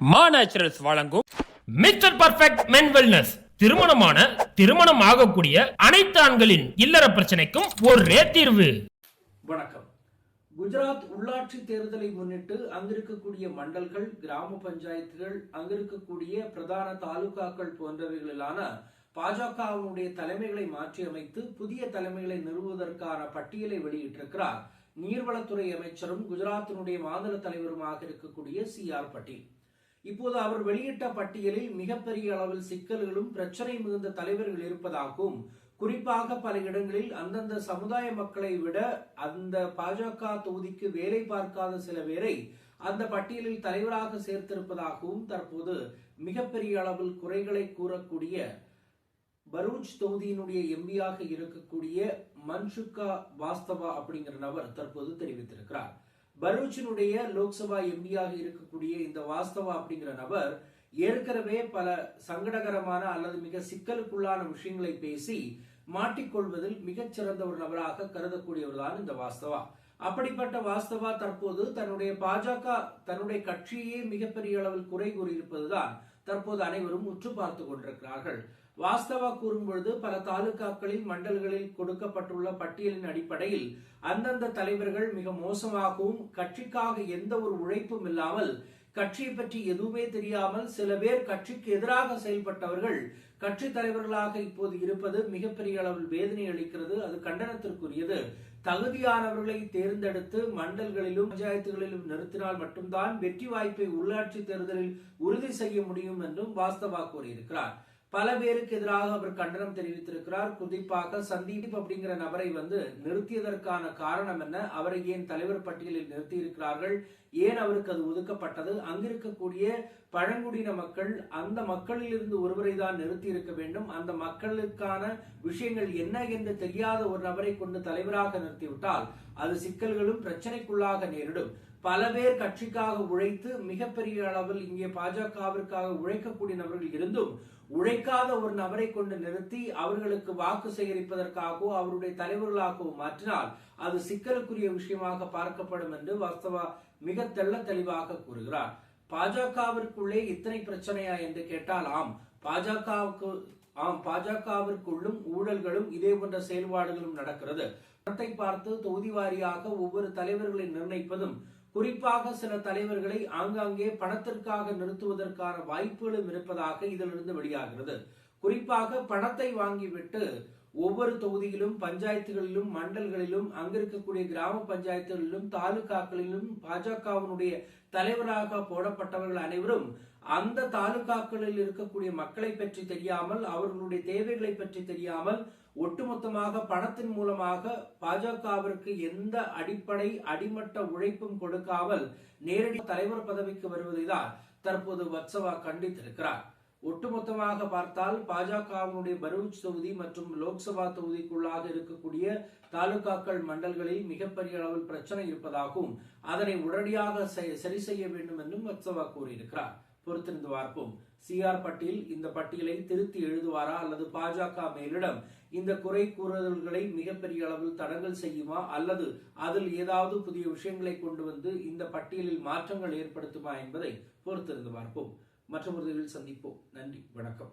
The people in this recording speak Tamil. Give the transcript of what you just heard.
மா நேச்சுரல்ஸ் வழங்கும் மிஸ்டர் பர்ஃபெக்ட் மென் வெல்னஸ் திருமணமான திருமணம் ஆகக்கூடிய அனைத்து ஆண்களின் இல்லற பிரச்சனைக்கும் ஒரே தீர்வு. வணக்கம். குஜராத் உள்ளாட்சி தேர்தலை முன்னிட்டு அங்கிருக்கக்கூடிய மண்டல்கள் கிராம பஞ்சாயத்துகள் அங்கிருக்கக்கூடிய பிரதான தாலுகாக்கள் போன்றவைகளிலான பாஜகவினுடைய தலைமைகளை மாற்றியமைத்து புதிய தலைமைகளை நிறுவுவதற்கான பட்டியலை வெளியிட்டிருக்கிறார். நீர்வளத்துறை அமைச்சரும் குஜராத்தினுடைய மாநில தலைவருமாக இருக்கக்கூடிய சி ஆர் பட்டீல். இப்போது அவர் வெளியிட்ட பட்டியலில் மிகப்பெரிய அளவில் சிக்கல்களும் பிரச்சனை மிகுந்த தலைவர்கள் இருப்பதாகவும் குறிப்பாக பல இடங்களில் அந்தந்த சமுதாய மக்களை விட அந்த பாஜக தொகுதிக்கு வேலை பார்க்காத சில பேரை அந்த பட்டியலில் தலைவராக சேர்த்திருப்பதாகவும் தற்போது மிகப்பெரிய அளவில் குறைகளை கூறக்கூடிய பரூச் தொகுதியினுடைய எம்பியாக இருக்கக்கூடிய மன்சுகா வாஸ்தவா அப்படிங்கிற நபர் தற்போது தெரிவித்திருக்கிறார். பரூச்சினுடைய லோக்சபா எம்பியாக இருக்கக்கூடிய இந்த வாஸ்தவா அப்படிங்கிற நபர் ஏற்கனவே பல சங்கடகரமான அல்லது மிக சிக்கலுக்குள்ளான விஷயங்களை பேசி மாட்டிக்கொள்வதில் மிகச் சிறந்த ஒரு நபராக கருதக்கூடியவர் தான் இந்த வாஸ்தவா. அப்படிப்பட்ட வாஸ்தவா தற்போது தன்னுடைய பாஜக தன்னுடைய கட்சியே மிகப்பெரிய அளவில் குறை கூறியிருப்பதுதான் தற்போது அனைவரும் உற்று பார்த்து கொண்டிருக்கிறார்கள். வாஸ்தவா கூறும்பொழுது பல தாலுகாக்களில் மண்டல்களில் கொடுக்கப்பட்டுள்ள பட்டியலின் அடிப்படையில் அந்தந்த தலைவர்கள் மிக மோசமாகவும் கட்சிக்காக எந்த ஒரு உழைப்பும் இல்லாமல் கட்சியை பற்றி எதுவுமே தெரியாமல் சில பேர் கட்சிக்கு எதிராக செயல்பட்டவர்கள் கட்சி தலைவர்களாக இப்போது இருப்பது மிகப்பெரிய அளவில் வேதனை அளிக்கிறது. அது கண்டனத்திற்குரியது. தகுதியானவர்களை தேர்ந்தெடுத்து மண்டல்களிலும் பஞ்சாயத்துகளிலும் நிறுத்தினால் மட்டும்தான் வெற்றி வாய்ப்பை உள்ளாட்சி தேர்தலில் உறுதி செய்ய முடியும் என்றும் வாஸ்தவா கூறியிருக்கிறார். பல பேருக்கு எதிராக அவர் கண்டனம் தெரிவித்திருக்கிறார். குறிப்பாக சந்தீப் அப்படிங்கிற நபரை வந்து நிறுத்தியதற்கான காரணம் என்ன? அவரை ஏன் தலைவர் பட்டியலில் நிறுத்தி இருக்கிறார்கள் ஏன் அவருக்கு அது ஒதுக்கப்பட்டது? அங்கிருக்கக்கூடிய பழங்குடியின மக்கள் அந்த மக்களில் இருந்து ஒருவரை தான் நிறுத்தி இருக்க வேண்டும். அந்த மக்களுக்கான விஷயங்கள் என்ன என்று தெரியாத ஒரு நபரை கொண்டு தலைவராக நிறுத்திவிட்டால் அது சிக்கல்களும் பிரச்சனைக்குள்ளாக நேரிடும். பல பேர் கட்சிக்காக உழைத்து மிகப்பெரிய அளவில் இங்கே பாஜகவிற்காக உழைக்கக்கூடிய நபர்கள் இருந்தும் உழைக்காத ஒரு நபரை கொண்டு நிறுத்தி அவர்களுக்கு வாக்கு சேகரிப்பதற்காகவோ அவருடைய தலைவர்களாகவோ மாற்றினால் அது சிக்கலுக்குரிய விஷயமாக பார்க்கப்படும் என்று வாஸ்தவா மிக தெள்ள தெளிவாக கூறுகிறார். பாஜகவிற்குள்ளே இத்தனை பிரச்சனையா என்று கேட்டால் ஆம் பாஜகவுக்கு ஆம் பாஜகவிற்குள்ளும் ஊழல்களும் இதே போன்ற செயல்பாடுகளும் நடக்கிறது. படத்தை பார்த்து தொகுதி வாரியாக ஒவ்வொரு தலைவர்களை நிர்ணயிப்பதும் குறிப்பாக சில தலைவர்களை ஆங்காங்கே பணத்திற்காக நிறுத்துவதற்கான வாய்ப்புகளும் இருப்பதாக இதிலிருந்து வெளியாகிறது. குறிப்பாக பணத்தை வாங்கிவிட்டு ஒவ்வொரு தொகுதியிலும் பஞ்சாயத்துகளிலும் மண்டல்களிலும் அங்கிருக்கக்கூடிய கிராம பஞ்சாயத்துகளிலும் தாலுகாக்களிலும் பாஜகவினுடைய தலைவராக போடப்பட்டவர்கள் அனைவரும் அந்த தாலுகாக்களில் இருக்கக்கூடிய மக்களை பற்றி தெரியாமல் அவர்களுடைய தேவைகளை பற்றி தெரியாமல் ஒட்டுமொத்தமாக பணத்தின் மூலமாக பாஜகவிற்கு எந்த அடிப்படை அடிமட்ட உழைப்பும் கொடுக்காமல் நேரடி தலைவர் பதவிக்கு வருவதை தான் தற்போது வத்சவா கண்டித்திருக்கிறார். ஒட்டுமொத்தமாக பார்த்தால் பாஜகவினுடைய பரூச் தொகுதி மற்றும் லோக்சபா தொகுதிக்குள்ளாக இருக்கக்கூடிய தாலுகாக்கள் மண்டல்களில் மிகப்பெரிய அளவில் பிரச்சனை இருப்பதாகவும் அதனை உடனடியாக சரி செய்ய வேண்டும் என்றும் வத்சவா கூறியிருக்கிறார். பொறுத்திருந்து பார்ப்போம். சி. ஆர். பட்டீல் இந்த பட்டியலை திருத்தி எழுதுவாரா அல்லது பாஜக மேலிடம் இந்த குறை கூறுதல்களை மிகப்பெரிய அளவில் தடங்கல் செய்யுமா அல்லது அதில் ஏதாவது புதிய விஷயங்களை கொண்டு வந்து இந்த பட்டியலில் மாற்றங்கள் ஏற்படுத்துமா என்பதை பொறுத்திருந்து பார்ப்போம். மற்றொரு சந்திப்போம். நன்றி. வணக்கம்.